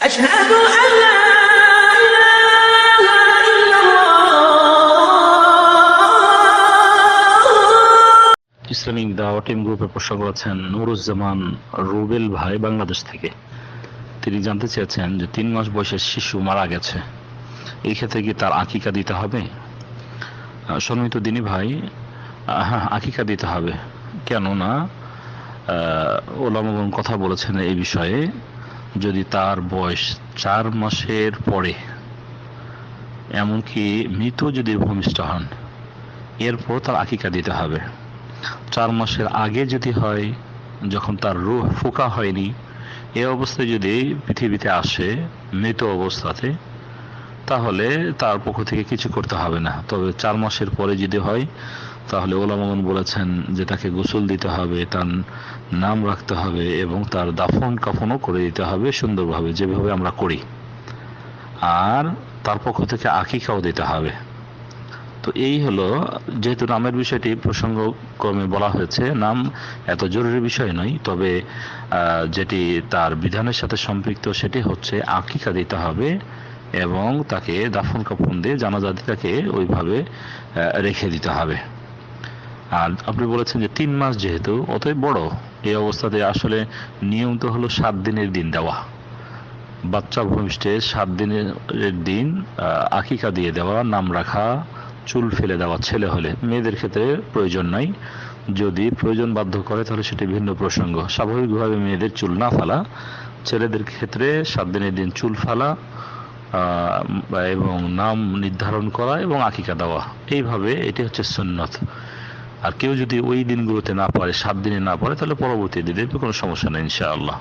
أشهد أن لا إله إلا الله Islamic দাওয়া team গ্রুপের প্রসঙ্গ আছেন নুরুজ্জামান রুবেল ভাই বাংলাদেশ থেকে তিনি জানতে চেয়েছেন যে তিন মাস বয়সের শিশু মারা গেছে এই ক্ষেত্রে কি তার আকিকা দিতে হবে আহ, সম্মিত দিনী ভাই আহ, হ্যাঁ আকিকা দিতে হবে কেননা ওলামগণ কথা বলেছেন এই বিষয়ে যদি তার বয়স চার মাসের পরে, এমনকি মৃত যদি ভূমিষ্ঠ হন এরপর তার আকিকা দিতে হবে। চার মাসের আগে যদি হয়, যখন তার রুহ ফোকা হয়নি, এ অবস্থায় যদি পৃথিবীতে আসে মৃত অবস্থাতে, তাহলে তার পক্ষ থেকে কিছু করতে হবে না। তবে চার মাসের পরে যদি হয় তাহলে ওলামগন বলেছেন যে তাকে গোসল দিতে হবে, তার নাম রাখতে হবে এবং তার দাফন কাফনও করে দিতে হবে সুন্দরভাবে, যেভাবে আমরা করি। আর তার পক্ষ থেকে আকিকাও দিতে হবে। তো এই হলো, যেহেতু নামের বিষয়টি প্রসঙ্গক্রমে বলা হয়েছে, নাম এত জরুরি বিষয় নয়, তবে যেটি তার বিধানের সাথে সম্পৃক্ত সেটি হচ্ছে আকিকা দিতে হবে এবং তাকে দাফন কাফন দিয়ে জানাজাদি তাকে ওইভাবে রেখে দিতে হবে। আর আপনি বলেছেন যে তিন মাস যেহেতু, অতএব বড়। এই অবস্থাতে আসলে নিয়ম তো হলো সাত দিনের দিন দেওয়া। বাচ্চা ভূমিষ্ঠের সাত দিনের দিন আকিকা দিয়ে দেওয়া, নাম রাখা, চুল ফেলে দেওয়া, ছেলে হলে। মেয়েদের ক্ষেত্রে প্রয়োজন নাই। যদি প্রয়োজন বাধ্য করে, তাহলে সেটি ভিন্ন প্রসঙ্গ। স্বাভাবিকভাবে মেয়েদের চুল না ফালা। ছেলেদের ক্ষেত্রে সাত দিনের দিন চুল ফালা এবং নাম নির্ধারণ করা এবং আকিকা দেওয়া। এইভাবে এটি হচ্ছে সুন্নত। আর কেউ যদি ওই দিনগুলোতে না পারে, সাত দিনে না পারে, তাহলে পরবর্তী দিনে কোনো সমস্যা নেই, ইনশাআল্লাহ।